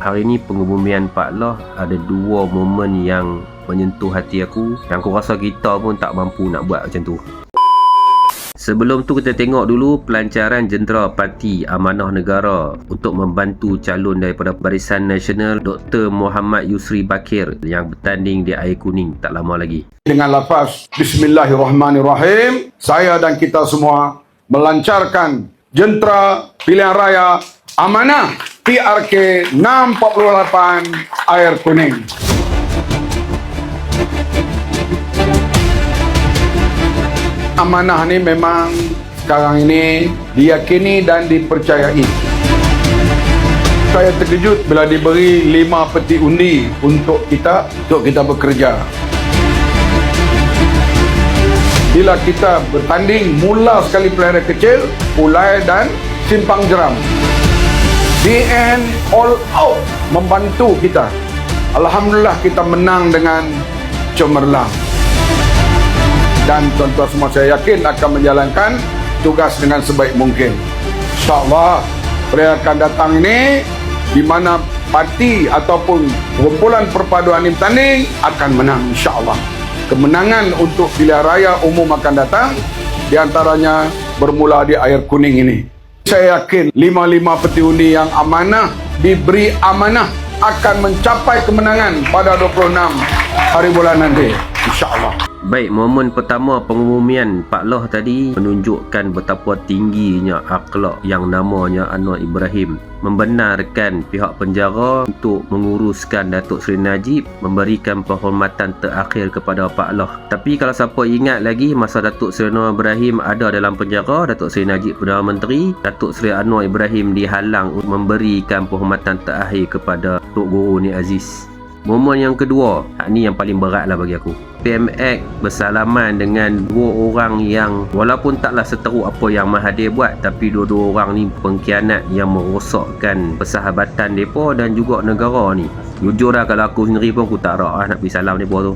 Hari ni pengebumian Pak Loh ada dua momen yang menyentuh hati aku yang aku rasa kita pun tak mampu nak buat macam tu. Sebelum tu kita tengok dulu pelancaran jentera parti Amanah Negara untuk membantu calon daripada Barisan Nasional Dr. Muhammad Yusri Bakir yang bertanding di Air Kuning tak lama lagi. dengan lafaz Bismillahirrahmanirrahim saya dan kita semua melancarkan jentera pilihan raya amanah PRK 648 air kuning. Amanah ni memang sekarang ini diyakini dan dipercayai. Saya terkejut bila diberi lima peti undi untuk kita untuk kita bekerja. Bila kita bertanding mula sekali pelari kecil, Pulai dan Simpang Jeram. DN all out membantu kita. Alhamdulillah kita menang dengan cemerlang. Dan tuan-tuan semua saya yakin akan menjalankan tugas dengan sebaik mungkin. InsyaAllah perayaan datang ini di mana parti ataupun kumpulan perpaduan ini bertanding akan menang insyaAllah kemenangan untuk pilihan raya umum akan datang di antaranya bermula di air kuning ini. Saya yakin lima-lima peti undi yang amanah diberi amanah akan mencapai kemenangan pada 26 hari bulan nanti. InsyaAllah. Baik, momen pertama pengumumian Pak Loh tadi menunjukkan betapa tingginya akhlak yang namanya Anwar Ibrahim membenarkan pihak penjara untuk menguruskan Datuk Seri Najib memberikan penghormatan terakhir kepada Pak Loh. Tapi kalau siapa ingat lagi masa Datuk Seri Anwar Ibrahim ada dalam penjara, Datuk Seri Najib Perdana Menteri, Datuk Seri Anwar Ibrahim dihalang untuk memberikan penghormatan terakhir kepada Tok Guru Ni Aziz. Momen yang kedua, ni yang paling berat lah bagi aku. PMX bersalaman dengan dua orang yang walaupun taklah seteruk apa yang Mahathir buat tapi dua-dua orang ni pengkhianat yang merosakkan persahabatan mereka dan juga negara ni. Jujur lah kalau aku sendiri pun aku tak rak lah nak pergi salam mereka tu.